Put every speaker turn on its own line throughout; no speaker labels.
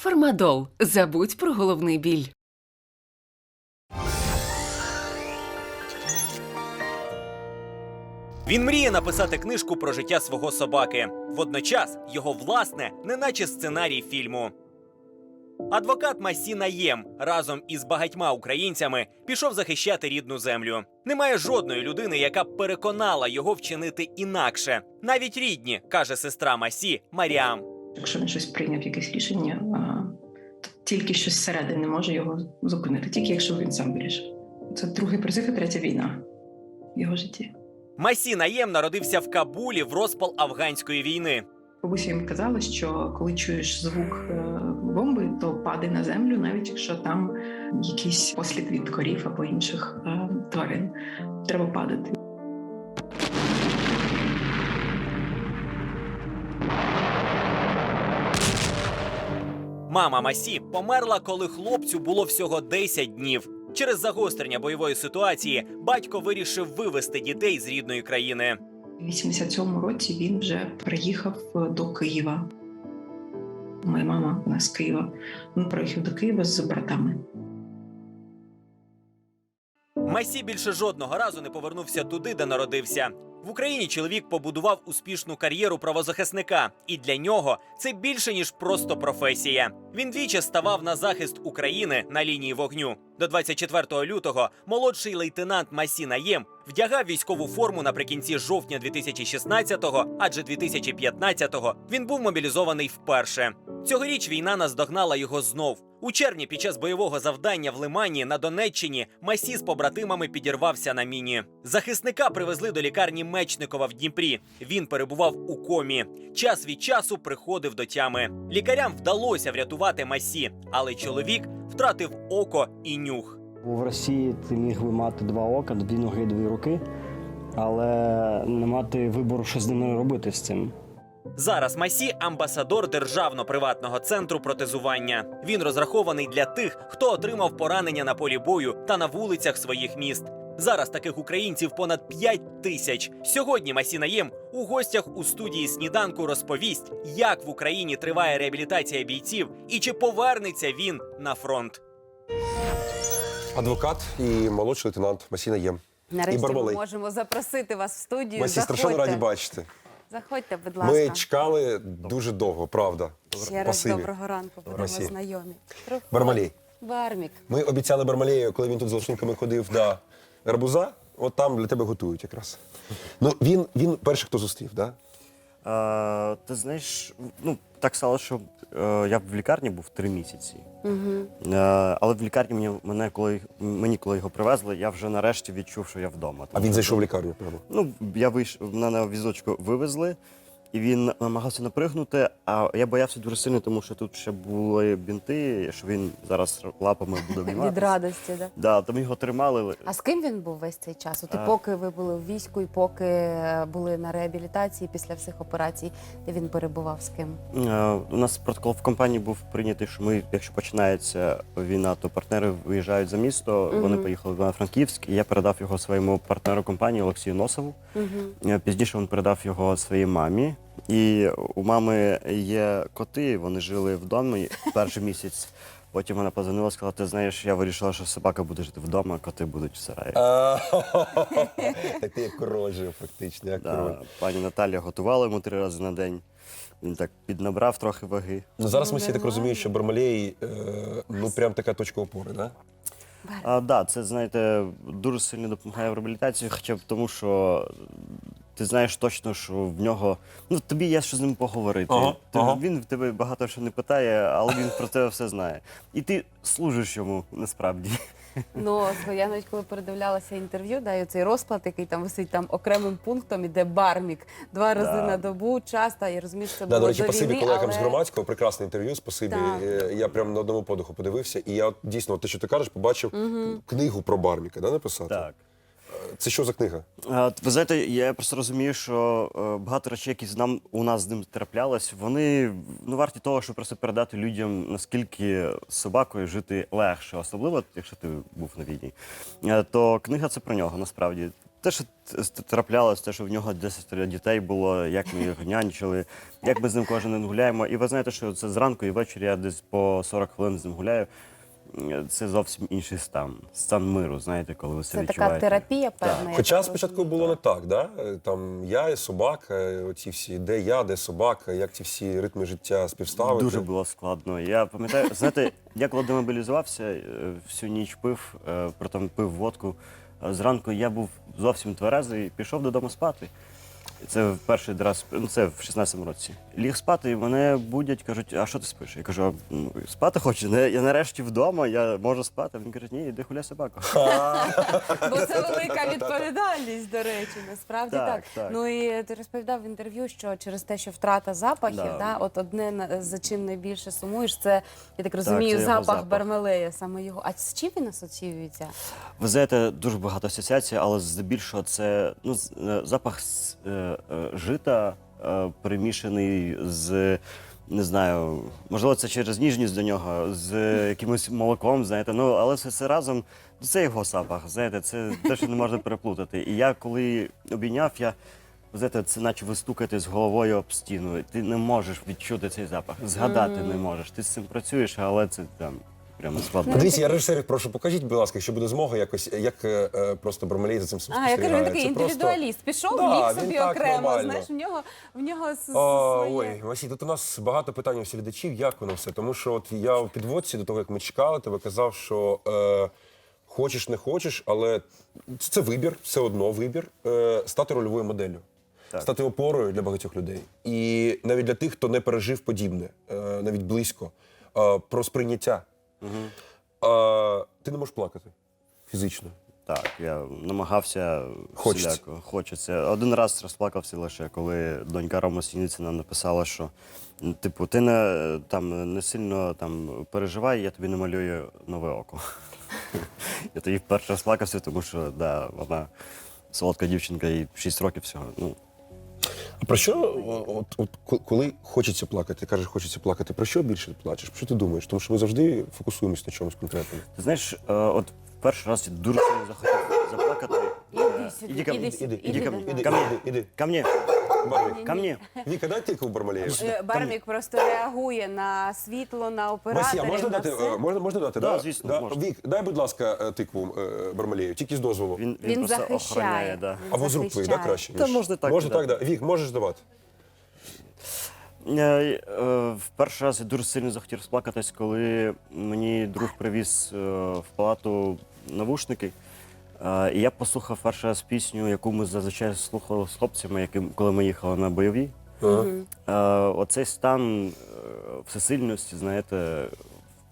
Фармадол. Забудь про головний біль.
Він мріє написати книжку про життя свого собаки. Водночас його власне, неначе сценарій фільму. Адвокат Масі Наєм разом із багатьма українцями пішов захищати рідну землю. Немає жодної людини, яка б переконала його вчинити інакше. Навіть рідні, каже сестра Масі Маріам.
Якщо він щось прийняв, якесь рішення, то тільки щось зсередини може його зупинити, тільки якщо він сам вирішив. Це другий призив і третя війна в його житті.
Масі Наєм народився в Кабулі в розпал афганської війни.
Бабуся їм казала, що коли чуєш звук е, бомби, то падай на землю, навіть якщо там якийсь послід від корів або інших е, тварин. Треба падати.
Мама Масі померла, коли хлопцю було всього 10 днів. Через загострення бойової ситуації батько вирішив вивезти дітей з рідної країни.
У 87-му році він вже приїхав е, до Києва. Моя мама вона з Києва. Він приїхав до Києва з братами.
Масі більше жодного разу не повернувся туди, де народився. В Україні чоловік побудував успішну кар'єру правозахисника, і для нього це більше ніж просто професія. Він двічі ставав на захист України на лінії вогню. До 24 лютого молодший лейтенант Масі Наєм вдягав військову форму наприкінці жовтня 2016-го, адже 2015-го він був мобілізований вперше. Цьогоріч війна наздогнала його знов. У червні під час бойового завдання в Лимані на Донеччині Масі з побратимами підірвався на міні. Захисника привезли до лікарні Мечникова в Дніпрі. Він перебував у комі. Час від часу приходив до тями. Лікарям вдалося врятувати Масі, але чоловік втратив око і нюх.
В Росії ти міг би мати два ока, дві ноги, дві руки, але не мати вибору, що з ними робити з цим.
Зараз Масі амбасадор державно-приватного центру протезування. Він розрахований для тих, хто отримав поранення на полі бою та на вулицях своїх міст. Зараз таких українців понад 5 тисяч. Сьогодні Масі Наєм у гостях у студії сніданку розповість, як в Україні триває реабілітація бійців і чи повернеться він на фронт.
Адвокат і молодший лейтенант Масіна Єм.
Нарешті
І
ми можемо запросити вас в студію.
Масі страшенно раді бачити.
Заходьте, будь ласка.
Ми чекали дуже довго, правда.
Ще раз
Спасибі.
доброго ранку, будемо
Масі.
знайомі.
Бармалей.
Бармік.
Ми обіцяли Бармалею, коли він тут з лошниками ходив до гарбуза, от там для тебе готують якраз. Ну, він, він перший, хто зустрів, так?
Е, ти знаєш, ну так стало, що е, я в лікарні був три місяці. Е, але в лікарні мені, мене, коли, мені, коли його привезли, я вже нарешті відчув, що я вдома.
А він зайшов в лікарню прямо.
Ну, я вийшов, мене на візочку вивезли, і він намагався напригнути, а я боявся дуже сильно, тому що тут ще були бінти, що він зараз лапами буде
Від
обійматися.
радості, да?
Да, тому його тримали.
А з ким він був весь цей час? От і поки ви були в війську, і поки е, були на реабілітації після всіх операцій, де він перебував з ким?
Е, У нас протокол в компанії був прийнятий, що ми, якщо починається війна, то партнери виїжджають за місто. Вони поїхали на Франківськ, і я передав його своєму партнеру компанії Олексію Носову. Е, Пізніше він передав його своїй мамі. І у мами є коти, вони жили вдома перший місяць. Потім вона позвонила, сказала: ти знаєш, я вирішила, що собака буде жити вдома, а коти будуть в сараї.
Так ти як король жив, фактично, як король.
Да, пані Наталія готувала йому три рази на день. Він так піднабрав трохи ваги.
Ну, зараз Масі, я так розумію, що Бармалей, е, ну, прям така точка опори, так?
А, да, це знаєте, дуже сильно допомагає в реабілітації, хоча б тому, що ти знаєш точно, що в нього ну тобі є що з ним поговорити.
Ага,
Ти-
ага.
Він в тебе багато що не питає, але він про тебе все знає. І ти служиш йому насправді.
Ну, я навіть коли передивлялася інтерв'ю, да, і цей розклад, який там висить там окремим пунктом, іде бармік два рази
Да.
на добу, часто. Я розумію, що це
Да,
було
до речі,
до
спасибі колегам
але...
з громадського. Прекрасне інтерв'ю. Спасибі.
Так.
Е, Я прям на одному подиху подивився, і я дійсно, те, що ти кажеш, побачив книгу про Барміка, да, написати?
Так.
Це що за книга?
Ви знаєте, я просто розумію, що е, багато речей, які з нам у нас з ним траплялись, вони ну варті того, щоб просто передати людям, наскільки собакою жити легше, особливо якщо ти був на війні. Е, То книга це про нього насправді. те, що траплялось, те, що в нього 10 дітей було, як ми їх нянчили, як ми з ним кожен день гуляємо. І ви знаєте, що це зранку і ввечері я десь по 40 хвилин з ним гуляю. Це зовсім інший стан. Стан миру, знаєте, коли ви це,
Це така
відчуваєте.
терапія, певна.
Так.
я
Хоча
так
спочатку
розумію.
було не так, да? Е, там я і собака, е, оці всі, де я, де собака, як ці всі ритми життя співставити.
Дуже було складно. Я пам'ятаю, знаєте, я коли демобілізувався, е, всю ніч пив, е, притом пив водку. Зранку я був зовсім тверезий, пішов додому спати. Це в перший раз, ну це в 16-му році. Ліг спати, і мене будять, кажуть, а що ти спиш? Я кажу, «А, ну, спати хочу. Не- Я нарешті вдома, я можу спати. Він каже, ні, іди гуляй собаку.
Бо це велика відповідальність, до речі, насправді
Так,
так.
так.
Ну і ти розповідав в інтерв'ю, що через те, що втрата запахів,
Да.
да. от одне на- за чим найбільше сумуєш, це я так розумію,
це його
запах,
запах.
Бармелея, саме його. А з чим він асоціюється?
Ви знаєте, дуже багато асоціацій, але здебільшого це ну, з- е, запах е, жита, е, перемішаний з. Не знаю, можливо, це через ніжність до нього, з якимось молоком, знаєте. Ну, але все це разом, це його запах, знаєте, це те, що не можна переплутати. І я коли обійняв, я знаєте, це наче ви стукаєте з головою об стіну. Ти не можеш відчути цей запах, згадати не можеш. Ти з цим працюєш, але це там прямо складно.
Подивіться, я режисерів прошу, покажіть, будь ласка, якщо буде змога, якось як е, е, просто Бармалей за цим
А, я кажу, він такий
Це просто-
індивідуаліст. Пішов,
Да,
ліг
він
собі
так
окремо.
нормально.
Знаєш, в нього в нього с-
А,
своє.
ой, Василь, тут у нас багато питань у глядачів, як воно все. Тому що от я у підводці до того, як ми чекали, тебе казав, що е, хочеш, не хочеш, але це, це вибір, все одно вибір е, стати рольовою моделлю.
Так.
Стати опорою для багатьох людей. І навіть для тих, хто не пережив подібне, е, навіть близько, е, про сприйняття. Е, ти не можеш плакати фізично.
Так, я намагався
Хочеться.
всіляко. Хочеться. Один раз розплакався лише, коли донька Рома Сініцина написала, що типу, ти не там не сильно там переживай, я тобі намалюю нове око. Я тоді вперше розплакався, тому що да, вона солодка дівчинка, їй 6 років всього. Ну,
А про що, от, от, коли хочеться плакати, ти кажеш, хочеться плакати, про що більше плачеш? Про що ти думаєш? Тому що ми завжди фокусуємось на чомусь конкретному.
ти знаєш, е, от в перший раз я дуже сильно захотів заплакати.
Іди сюди,
Іди іди,
іди
іди,
іди,
іди,
іди
іди іди,
іди,
іди,
іди,
Іди,
іди, іди,
іди, іди.
Ко мне,
Барвік.
ко мне.
Віка, дай тільки в Бармалеєв.
Е, Бармік просто реагує на світло, на операторів,
Васія, можна
на
дати,
все.
е, можна, можна дати?
Да, звісно, можна.
Вік, дай, будь ласка, е, тикву е, Бармалею, тільки з дозволу.
Він, він,
Він
просто
захищає.
охороняє. Да.
Він
Або з рук твоїх, да,
захищає.
краще?
Та
ніж-
можна так,
Можна
да.
так, да. Вік, можеш давати.
Е, е, В перший раз я дуже сильно захотів розплакатись, коли мені друг привіз е, в палату навушники. Е, І я послухав перший раз пісню, яку ми зазвичай слухали з хлопцями, яким, коли ми їхали на бойові.
Ага.
Е, Оцей стан е, всесильності, знаєте,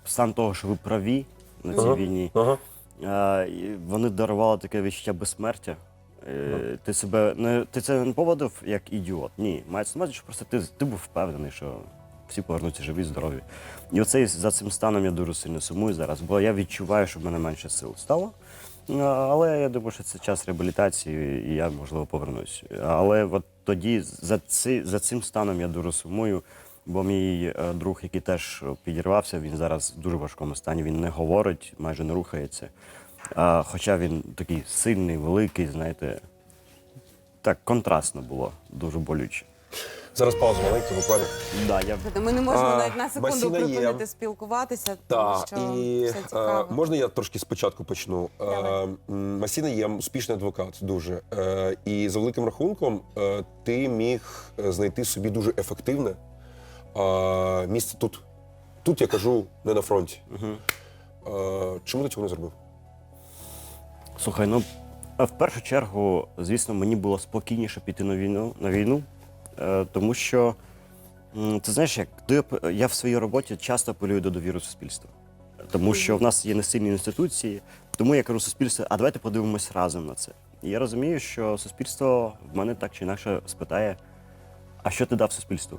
стан того, що ви праві на цій
Ага.
війні.
Ага.
Е, Вони дарували таке відчуття безсмертя. Е, Ти себе не ти це не поводив як ідіот. Ні, мається на увазі, що просто ти, ти був впевнений, що всі повернуться живі, здорові. І оцей за цим станом я дуже сильно сумую зараз, бо я відчуваю, що в мене менше сил стало. Е, Але я думаю, що це час реабілітації, і я можливо повернусь. Але от тоді за, ци, за цим станом я дуже сумую. Бо мій е, друг, який теж підірвався, він зараз в дуже важкому стані. Він не говорить, майже не рухається. А, хоча він такий сильний, великий, знаєте, так контрастно було, дуже болюче.
Зараз пауза маленька, буквально.
Да, я...
Ми не можемо
А,
навіть на секунду
Басіна є.
припинити спілкуватися, тому
Так,
що
і
все
е,
цікаво.
можна я трошки спочатку почну. Е, м, Масіна є успішний адвокат, дуже. Е, і за великим рахунком, е, ти міг е, знайти собі дуже ефективне е, місце тут. Тут я кажу не на фронті. Е, чому ти цього не зробив?
Слухай, ну а в першу чергу, звісно, мені було спокійніше піти на війну, на війну е, тому що ти знаєш, як я в своїй роботі часто апелюю до довіри суспільства. Тому що в нас є несильні інституції, тому я кажу суспільству, а давайте подивимось разом на це. І я розумію, що суспільство в мене так чи інакше спитає: а що ти дав суспільству?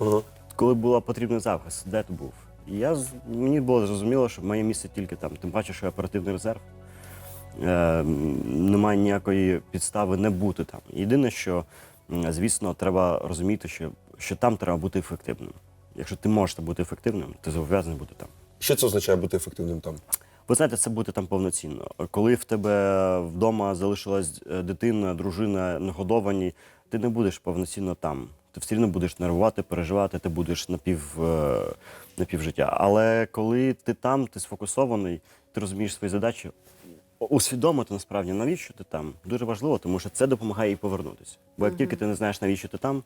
Ага.
коли була потрібна захист, де ти був? І я мені було зрозуміло, що моє місце тільки там. Тим паче, що я оперативний резерв. Е, немає ніякої підстави не бути там. Єдине, що, звісно, треба розуміти, що, що там треба бути ефективним. Якщо ти можеш бути ефективним, ти зобов'язаний бути там.
Що це означає бути ефективним там?
Ви знаєте, це бути там повноцінно. Коли в тебе вдома залишилась е, дитина, дружина, нагодовані, ти не будеш повноцінно там. Ти все одно будеш нервувати, переживати, ти будеш напів, е, напівжиття. Але коли ти там, ти сфокусований, ти розумієш свої задачі, усвідомити насправді, навіщо ти там, дуже важливо, тому що це допомагає їй повернутися. Бо як тільки ти не знаєш, навіщо ти там,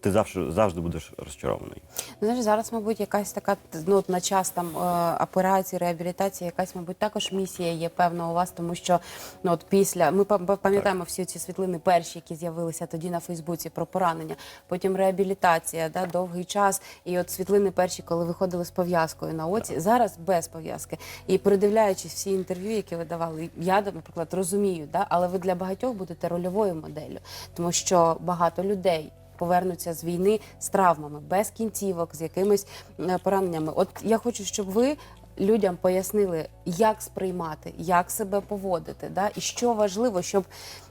ти завжди, завжди будеш розчарований.
Ну, знаєш, зараз, мабуть, якась така ну, на час там е, операції, реабілітації, якась, мабуть, також місія є певна у вас, тому що ну от після ми пам- пам'ятаємо всі ці світлини, перші, які з'явилися тоді на Фейсбуці про поранення, потім реабілітація, да, довгий час. І от світлини перші, коли виходили з пов'язкою на оці, зараз без пов'язки. І передивляючись всі інтерв'ю, які ви давали, я, наприклад, розумію, да, але ви для багатьох будете рольовою моделлю, тому що багато людей повернуться з війни з травмами, без кінцівок, з якимись е, пораненнями. От я хочу, щоб ви людям пояснили, як сприймати, як себе поводити, да? і що важливо, щоб,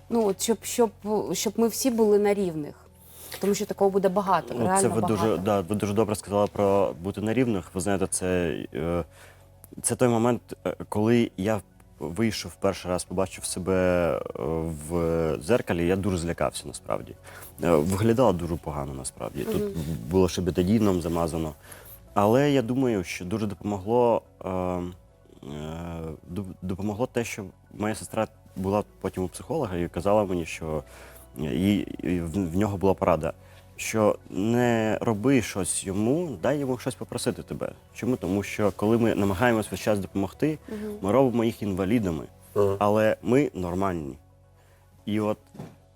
ну, от щоб, щоб, щоб ми всі були на рівних. Тому що такого буде багато,
Ну,
реально
це ви
багато.
дуже, да, ви дуже добре сказали про бути на рівних. Ви знаєте, це, е, це той момент, е, коли я вийшов перший раз, побачив себе е, в дзеркалі, я дуже злякався насправді. Е, Виглядало дуже погано насправді. Тут було ще бетадіном замазано. Але я думаю, що дуже допомогло, е, доп- допомогло те, що моя сестра була потім у психолога і казала мені, що їй, в нього була порада, що не роби щось йому, дай йому щось попросити тебе. Чому? Тому що коли ми намагаємося весь час допомогти, ми робимо їх інвалідами,
Ага.
але ми нормальні. І от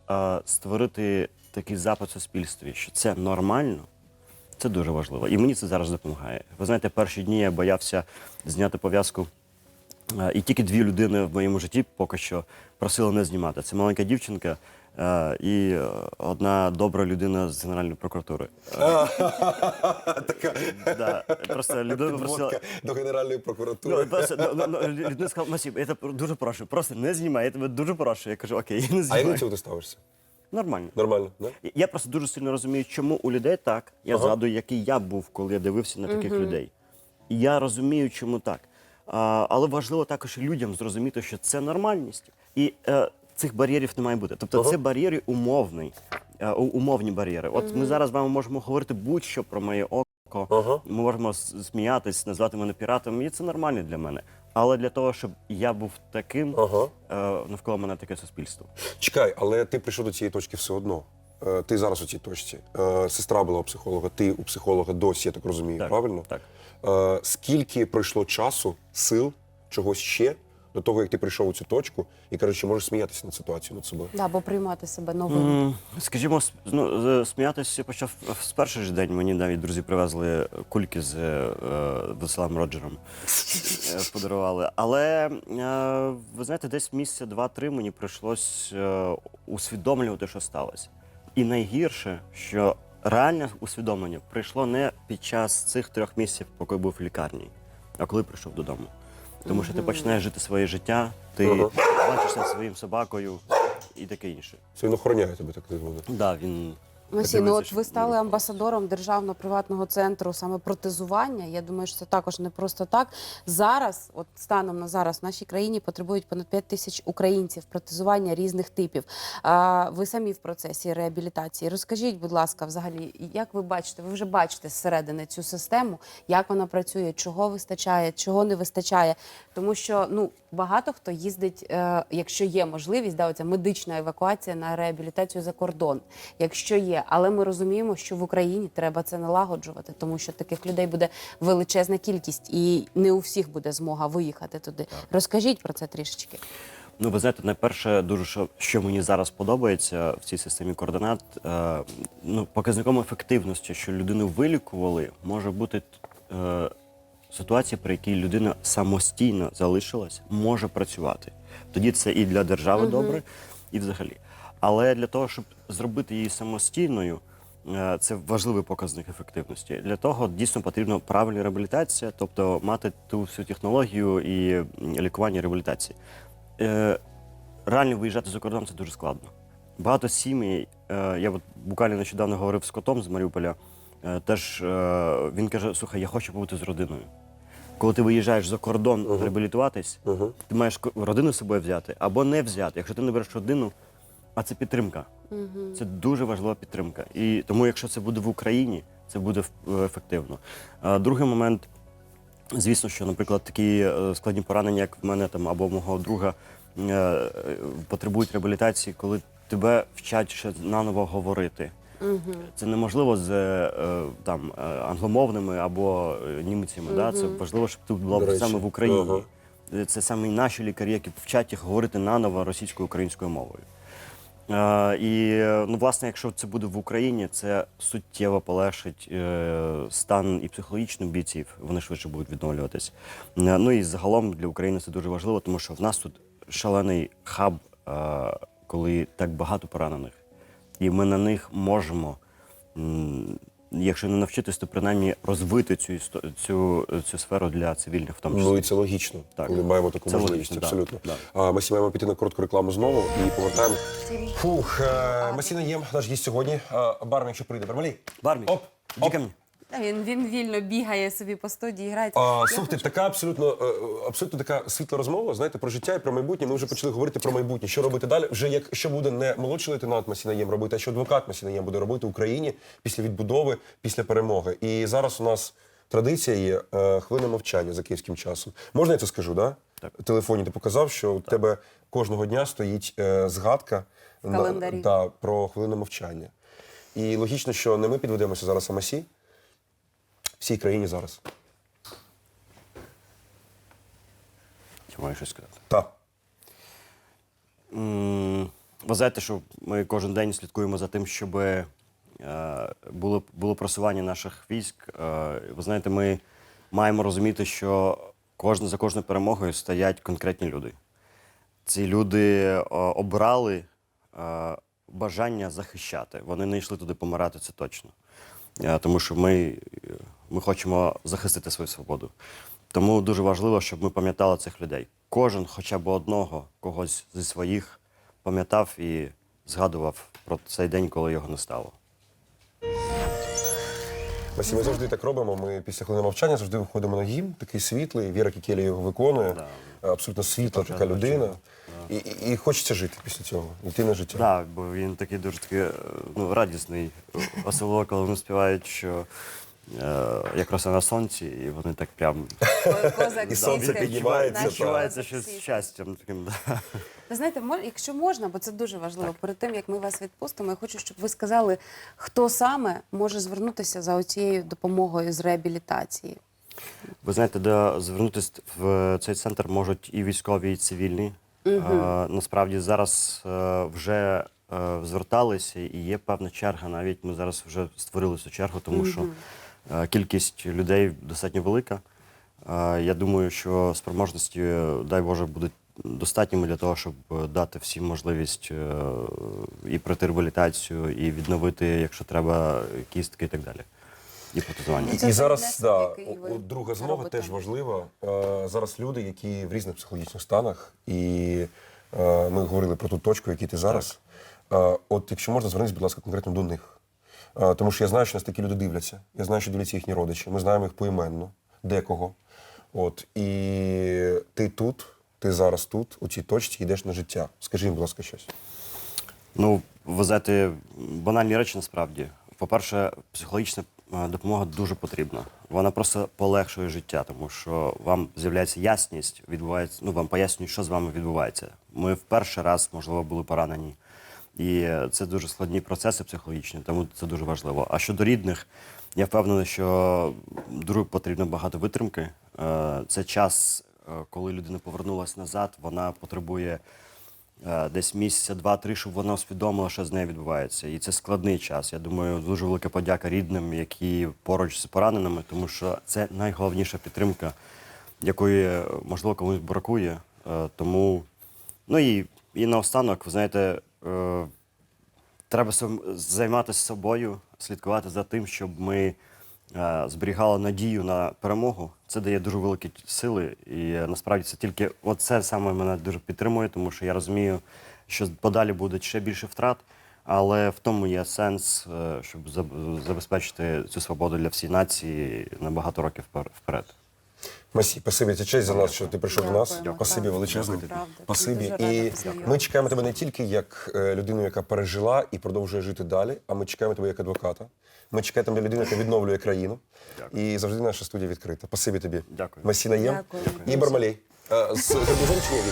е, створити такий запит в суспільстві, що це нормально, це дуже важливо. І мені це зараз допомагає. Ви знаєте, перші дні я боявся зняти пов'язку. І тільки дві людини в моєму житті поки що просили не знімати. Це маленька дівчинка і е, одна добра людина з Генеральної прокуратури. Е,
Така
Да, просто людина попросила.
до Генеральної прокуратури.
просто, ну, ну, ну, людина сказала, Масіп, я тебе дуже прошу, просто не знімай, я тебе дуже прошу. Я кажу, окей, я не знімаю.
А як до цього ти ставишся?
Нормально.
Нормально, да?
Я просто дуже сильно розумію, чому у людей так. Я згадую, який я був, коли я дивився на таких людей. І я розумію, чому так. А, але важливо також людям зрозуміти, що це нормальність. І е, цих бар'єрів не має бути. Тобто
Ага.
це бар'єри умовний, е, у- умовні бар'єри. От ми зараз з вами можемо говорити будь-що про моє око.
Ага.
Ми можемо с- сміятись, назвати мене піратом, і це нормально для мене. Але для того, щоб я був таким,
Ага.
е, навколо мене таке суспільство.
Чекай, але ти прийшов до цієї точки все одно. Е, Ти зараз у цій точці. Е, Сестра була у психолога, ти у психолога досі, я так розумію,
Так,
правильно?
так.
Е, Скільки пройшло часу, сил, чогось ще до того, як ти прийшов у цю точку і кажеш, що можеш сміятися над ситуацією над собою?
Да, або приймати себе новим.
М, Скажімо, с- ну, сміятися я почав з перший ж день. Мені навіть друзі привезли кульки з е, Веселим Роджером. Е, Подарували. Але е, ви знаєте, десь місяця два-три мені прийшлось е, усвідомлювати, що сталося. І найгірше, що реальне усвідомлення прийшло не під час цих трьох місяців, поки був в лікарні, а коли прийшов додому. Тому що ти починаєш жити своє життя, ти
Ага.
бачишся зі своїм собакою і таке інше.
Це він охороняє тебе, так згоден.
Да, він
Масі, ну от ви стали амбасадором державно-приватного центру саме протезування. Я думаю, що це також не просто так. Зараз, от станом на зараз, в нашій країні потребують понад 5 тисяч українців протезування різних типів. А, ви самі в процесі реабілітації. Розкажіть, будь ласка, взагалі, як ви бачите, ви вже бачите зсередини цю систему, як вона працює, чого вистачає, чого не вистачає. Тому що ну багато хто їздить, е, якщо є можливість, да, оця медична евакуація на реабілітацію за кордон, якщо є. Але ми розуміємо, що в Україні треба це налагоджувати, тому що таких людей буде величезна кількість, і не у всіх буде змога виїхати туди. Розкажіть про це трішечки.
Ну, ви знаєте, найперше, дуже що, що мені зараз подобається в цій системі координат, е, ну, показником ефективності, що людину вилікували, може бути е, ситуація, при якій людина самостійно залишилась, може працювати. Тоді це і для держави добре, і взагалі. Але для того, щоб зробити її самостійною, е, це важливий показник ефективності. Для того дійсно потрібна правильна реабілітація, тобто мати ту всю технологію і лікування реабілітації. Е, реально виїжджати за кордон це дуже складно. Багато сімей. Е, я от буквально нещодавно говорив з котом з Маріуполя. Е, теж е, він каже: слухай, я хочу побути з родиною. коли ти виїжджаєш за кордон
Мгм.
реабілітуватись,
Мгм.
ти маєш родину з собою взяти або не взяти. Якщо ти не береш родину, а це підтримка. Це дуже важлива підтримка. І тому, якщо це буде в Україні, це буде е, ефективно. Другий момент, звісно, що, наприклад, такі складні поранення, як в мене там або в мого друга, потребують реабілітації, коли тебе вчать ще наново говорити. Це неможливо з е, там е, англомовними або е, німцями. Да? Це важливо, щоб ти
До
була саме в Україні.
ага.
Це саме і наші лікарі, які вчать їх говорити наново російською українською мовою. Е, і ну, власне, якщо це буде в Україні, це суттєво полегшить е, стан і психологічний бійців. Вони швидше будуть відновлюватись. Е, ну і загалом для України це дуже важливо, тому що в нас тут шалений хаб, е, коли так багато поранених, і ми на них можемо. Якщо не навчитись, то принаймні розвити цю цю, цю сферу для цивільних, в тому числі.
Ну і це логічно,
Так.
Ми маємо таку
Це
можливість.
логічно,
абсолютно.
да.
А, Масі, маємо піти на коротку рекламу знову і повертаємо. Фух, е, Масіна Єм, наш гість сьогодні. А, Бармен, якщо прийде. Бармалі.
Бармі,
Оп, оп.
Та Він, він вільно бігає собі по студії, грається.
А, слухайте, така абсолютно, е, абсолютно така світла розмова. Знаєте, про життя і про майбутнє. Ми вже почали говорити про майбутнє. Що робити далі? Вже як що буде не молодший лейтенант Масінаєм робити, а що адвокат Масінаєм буде робити в Україні після відбудови, після перемоги. І зараз у нас традиція є е, хвилина мовчання за київським часом. Можна я це скажу? Да?
Так.
В телефоні ти показав, що у тебе кожного дня стоїть е, згадка
В календарі.
да, про хвилину мовчання. І логічно, що не ми підведемося зараз, а Масі. Всій країні зараз.
Чи маю щось сказати?
Так.
Ви знаєте, що ми кожен день слідкуємо за тим, щоб е, було, було просування наших військ. Е, ви знаєте, ми маємо розуміти, що кожна, за кожною перемогою стоять конкретні люди. Ці люди е, обрали бажання захищати. Вони не йшли туди помирати, це точно. Е, Тому що ми, ми хочемо захистити свою свободу. Тому дуже важливо, щоб ми пам'ятали цих людей. Кожен хоча б одного когось зі своїх пам'ятав і згадував про цей день, коли його не стало.
Масі, ми завжди так робимо. Ми після хвилини мовчання завжди виходимо на гімн, такий світлий. Віра Кікелі його виконує. Абсолютно світла така людина. І, і, і хочеться жити після цього, йти на життя.
Так, бо він такий дуже такий е, ну, радісний, особливо коли вони співають, що е, якраз на сонці, і вони так прям
поза
І сонце піднімається,
відчувається щось щастям таким. Да.
Ви знаєте, мож- якщо можна, бо це дуже важливо, перед тим як ми вас відпустимо, я хочу, щоб ви сказали, хто саме може звернутися за оцією допомогою з реабілітації.
Ви знаєте, де звернутися в цей центр можуть і військові, і цивільні. Е, насправді зараз е, вже е, зверталися і є певна черга. Навіть ми зараз вже створили цю чергу, тому що е, кількість людей достатньо велика. Я думаю, що спроможності, дай Боже, будуть достатніми для того, щоб е, дати всім можливість е, і пройти реабілітацію, і відновити, якщо треба, кістки і так далі. І протезування.
І, і зараз да, друга змога
робите.
теж важлива. Е, зараз люди, які в різних психологічних станах, і ми говорили про ту точку, в якій ти зараз. Е, от якщо можна, звернись, будь ласка, конкретно до них. Тому що я знаю, що нас такі люди дивляться. Я знаю, що дивляться їхні родичі. Ми знаємо їх поіменно, декого. От і ти тут, ти зараз тут, у цій точці йдеш на життя. Скажи будь ласка, щось.
Ну, ви банальні речі насправді. По-перше, психологічна е, допомога дуже потрібна. Вона просто полегшує життя, тому що вам з'являється ясність, відбувається, ну вам пояснюють, що з вами відбувається. Ми в перший раз, можливо, були поранені. І це дуже складні процеси психологічні, тому це дуже важливо. А щодо рідних, я впевнений, що дуже потрібно багато витримки. Е, Це час, коли людина повернулася назад, вона потребує е, десь місяця, два-три, щоб вона усвідомила, що з нею відбувається. І це складний час. Я думаю, дуже велика подяка рідним, які поруч з пораненими, тому що це найголовніша підтримка, якої, е, можливо, комусь бракує. Е, Тому, ну і, і наостанок, ви знаєте, е, треба займатися собою, слідкувати за тим, щоб ми е, зберігали надію на перемогу. Це дає дуже великі сили. І е, насправді це тільки оце саме мене дуже підтримує, тому що я розумію, що подалі буде ще більше втрат. Але в тому є сенс, е, щоб забезпечити цю свободу для всієї нації на багато років впер- вперед.
Масі, спасибі, це честь за нас, що ти прийшов до нас. Спасибі величезне. Спасибі. І ми чекаємо тебе не тільки як е, людину, яка пережила і продовжує жити далі, а ми чекаємо тебе як адвоката. Ми чекаємо тебе людину, яка відновлює країну. І завжди наша студія відкрита. Спасибі тобі.
Дякую.
Масі Наєм
Дякую.
і Бармалей. Е, З гарбузом чи